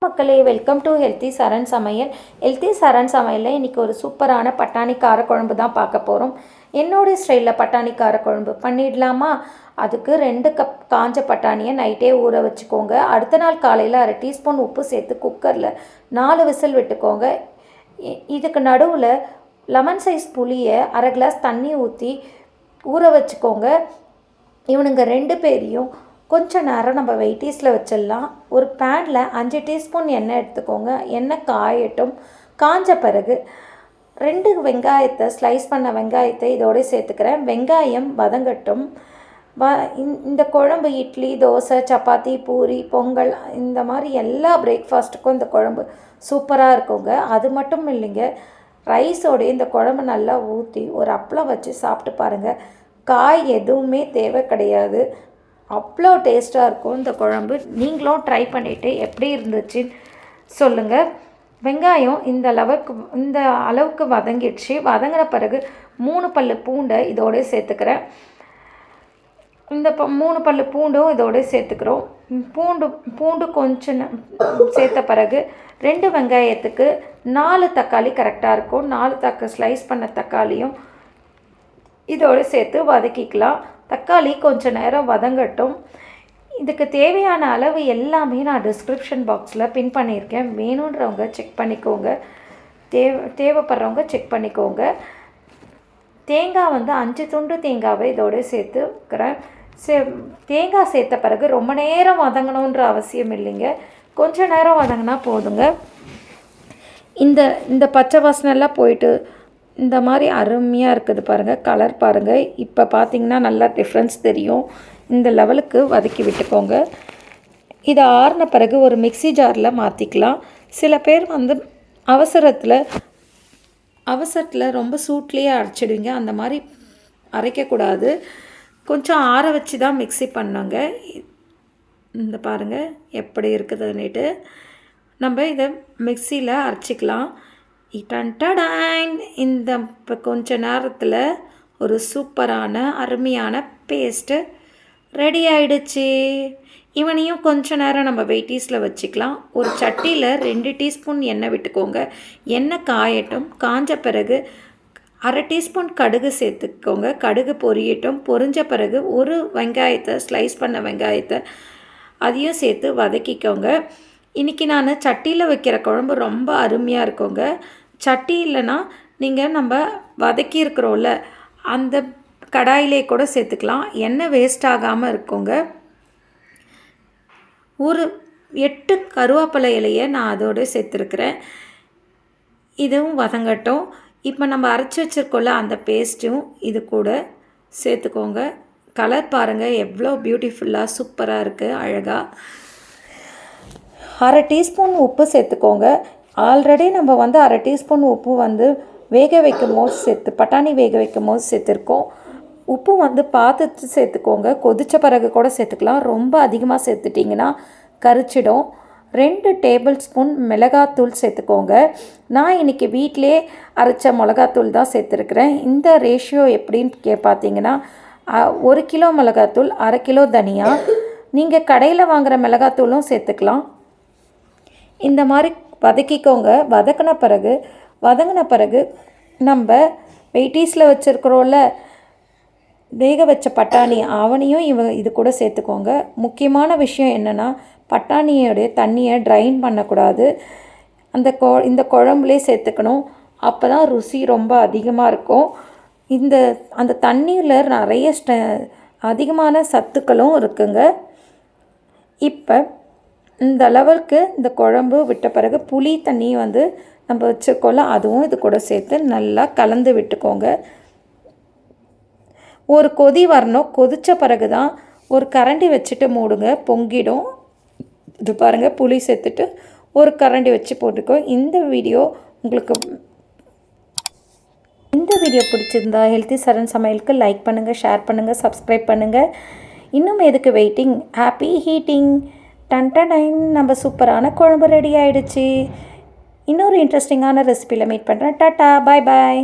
மக்களே welcome to healthy சரண் சமையல். Healthy சரண் சமையலில் இன்றைக்கி ஒரு சூப்பரான பட்டாணி காரக்குழம்பு தான் பார்க்க போகிறோம் என்னோடய ஸ்டைலில் பட்டாணி காரக்குழம்பு பண்ணிடலாமா? அதுக்கு ரெண்டு கப் காஞ்ச பட்டாணியை நைட்டே ஊற வச்சுக்கோங்க. அடுத்த நாள் காலையில் அரை டீஸ்பூன் உப்பு சேர்த்து குக்கரில் நாலு விசில் விட்டுக்கோங்க. இ- இதுக்கு நடுவில் லெமன் சைஸ் புளியை அரை கிளாஸ் தண்ணி ஊற்றி ஊற வச்சுக்கோங்க. இவனுங்க ரெண்டு பேரையும் கொஞ்ச நேரம் நம்ம வெயிட்டீஸில் வச்சிடலாம். ஒரு பேனில் அஞ்சு டீஸ்பூன் எண்ணெய் எடுத்துக்கோங்க. எண்ணெய் காயட்டும். காஞ்ச பிறகு ரெண்டு வெங்காயத்தை ஸ்லைஸ் பண்ண வெங்காயத்தை இதோடய சேர்த்துக்கிறேன். வெங்காயம் வதங்கட்டும். வ இந்த- குழம்பு இட்லி தோசை சப்பாத்தி பூரி பொங்கல் இந்த மாதிரி எல்லா பிரேக்ஃபாஸ்ட்டுக்கும் இந்த குழம்பு சூப்பராக இருக்குங்க. அது மட்டும் இல்லைங்க. ரைஸோடய இந்த குழம்பு நல்லா ஊற்றி ஒரு அப்பளம் வச்சு சாப்பிட்டு பாருங்கள் காய் எதுவுமே தேவை கிடையாது. அவ்வளோ டேஸ்ட்டாக இருக்கும் இந்த குழம்பு. நீங்களும் ட்ரை பண்ணிவிட்டு எப்படி இருந்துச்சுன்னு சொல்லுங்கள் வெங்காயம் இந்த அளவுக்கு இந்த அளவுக்கு வதங்கிடுச்சு. வதங்கின பிறகு மூணு பல்லு பூண்டை இதோடய சேர்த்துக்கிறேன். இந்த ப மூணு பல்லு பூண்டும் இதோட சேர்த்துக்கிறோம். பூண்டு பூண்டு கொஞ்சம் சேர்த்த பிறகு ரெண்டு வெங்காயத்துக்கு நாலு தக்காளி கரெக்டாக இருக்கும். நாலு தக்க ஸ்லைஸ் பண்ண தக்காளியும் இதோடு சேர்த்து வதக்கிக்கலாம். தக்காளி கொஞ்சம் நேரம் வதங்கட்டும். இதுக்கு தேவையான அளவு எல்லாமே நான் டிஸ்கிரிப்ஷன் பாக்ஸில் பின் பண்ணியிருக்கேன். வேணுன்றவங்க செக் பண்ணிக்கோங்க. தேவை தேவைப்படுறவங்க செக் பண்ணிக்கோங்க. தேங்காய் வந்து அஞ்சு துண்டு தேங்காவை இதோடு சேர்த்துக்கிறேன். சே தேங்காய் சேர்த்த பிறகு ரொம்ப நேரம் வதங்கணுன்ற அவசியம் இல்லைங்க. கொஞ்சம் நேரம் வதங்கினா போதுங்க. இந்த இந்த பச்சை வாசனைலாம் போயிட்டு இந்த மாதிரி அருமையாக இருக்குது பாருங்கள் கலர் பாருங்கள் இப்போ பார்த்திங்கன்னா நல்லா டிஃப்ரென்ஸ் தெரியும். இந்த லெவலுக்கு வதக்கி விட்டுக்கோங்க. இது ஆறின பிறகு ஒரு மிக்ஸி ஜாரில் மாற்றிக்கலாம் சில பேர் வந்து அவசரத்தில் அவசரத்தில் ரொம்ப சூட்லேயே அரைச்சிடுவீங்க. அந்த மாதிரி அரைக்கக்கூடாது கொஞ்சம் ஆற வச்சு தான் மிக்ஸி பண்ணோங்க. இந்த பாருங்கள் எப்படி இருக்குதுன்னுட்டு. நம்ம இதை மிக்சியில் அரைச்சிக்கலாம். டன்டடான் இந்த இப்போ கொஞ்ச நேரத்தில் ஒரு சூப்பரான அருமையான பேஸ்ட்டு ரெடி ஆயிடுச்சு. இவனையும் கொஞ்ச நேரம் நம்ம வெயிட்டீஸில் வச்சுக்கலாம். ஒரு சட்டியில் ரெண்டு டீஸ்பூன் எண்ணெய் விட்டுக்கோங்க. எண்ணெய் காயட்டும். காஞ்ச பிறகு அரை டீஸ்பூன் கடுகு சேர்த்துக்கோங்க. கடுகு பொரியட்டும். பொரிஞ்ச பிறகு ஒரு வெங்காயத்தை ஸ்லைஸ் பண்ண வெங்காயத்தை அதையும் சேர்த்து வதக்கிக்கோங்க. இன்றைக்கி நான் சட்டியில் வைக்கிற குழம்பு ரொம்ப அருமையாக இருக்குங்க. சட்டி இல்லைன்னா நீங்கள் நம்ம வதக்கி இருக்கிறோம்ல அந்த கடாயிலே கூட சேர்த்துக்கலாம். எண்ணெய் வேஸ்ட் ஆகாமல் இருக்குங்க. ஒரு எட்டு கருவேப்பிலை இலையை நான் அதோடு சேர்த்துருக்குறேன். இதுவும் வதங்கட்டும். இப்போ நம்ம அரைச்சி வச்சுருக்கோம்ல அந்த பேஸ்ட்டும் இது கூட சேர்த்துக்கோங்க. கலர் பாருங்கள் எவ்வளோ பியூட்டிஃபுல்லாக சூப்பராக இருக்குது அழகாக அரை டீஸ்பூன் உப்பு சேர்த்துக்கோங்க. ஆல்ரெடி நம்ம வந்து அரை டீஸ்பூன் உப்பு வந்து வேக வைக்கும் போது சேர்த்து பட்டாணி வேக வைக்கும் போது சேர்த்துருக்கோம். உப்பு வந்து பார்த்துட்டு சேர்த்துக்கோங்க. கொதிச்ச பிறகு கூட சேர்த்துக்கலாம். ரொம்ப அதிகமாக சேர்த்துட்டிங்கன்னா கரிச்சிடும். ரெண்டு டேபிள் ஸ்பூன் மிளகாத்தூள் சேர்த்துக்கோங்க. நான் இன்றைக்கி வீட்டிலே அரைச்ச மிளகாத்தூள் தான் சேர்த்துருக்குறேன். இந்த ரேஷியோ எப்படின்னு கே பார்த்தீங்கன்னா ஒரு கிலோ மிளகாத்தூள் அரை கிலோ தனியா. நீங்கள் கடையில் வாங்குகிற மிளகாத்தூளும் சேர்த்துக்கலாம். இந்த மாதிரி வதக்கிக்கோங்க. வதக்கின பிறகு வதங்கின பிறகு நம்ம வெயிட்டீஸில் வச்சுருக்குறோம்ல வேக வச்ச பட்டாணி அவனையும் இவ இது கூட சேர்த்துக்கோங்க. முக்கியமான விஷயம் என்னென்னா பட்டாணியோடைய தண்ணியை ட்ரைன் பண்ணக்கூடாது. அந்த கொ இந்த குழம்புலே சேர்த்துக்கணும். அப்போ தான் ருசி ரொம்ப அதிகமாக இருக்கும். இந்த அந்த தண்ணியில் நிறைய ஸ்ட அதிகமான சத்துக்களும் இருக்குங்க. இப்போ இந்த அளவுக்கு இந்த குழம்பு விட்ட பிறகு புளி தண்ணி வந்து நம்ம வச்சுருக்கோம்ல அதுவும் இது கூட சேர்த்து நல்லா கலந்து விட்டுக்கோங்க. ஒரு கொதி வரணும். கொதித்த பிறகு தான் ஒரு கரண்டி வச்சுட்டு மூடுங்க. பொங்கிடும். இது பாருங்கள் புளி சேர்த்துட்டு ஒரு கரண்டி வச்சு போட்டுக்கோ. இந்த வீடியோ உங்களுக்கு இந்த வீடியோ பிடிச்சிருந்தா ஹெல்த்தி சரண் சமையலுக்கு லைக் பண்ணுங்கள் ஷேர் பண்ணுங்கள் சப்ஸ்கிரைப் பண்ணுங்கள் இன்னும் எதுக்கு வெயிட்டிங் ஹாப்பி ஹீட்டிங் டன் டைன் நம்ம சூப்பரான குழம்பு ரெடி ஆயிடுச்சு இன்னொரு இன்ட்ரெஸ்டிங்கான ரெசிபியில் மீட் பண்ணுறேன் டாட்டா பாய் பாய்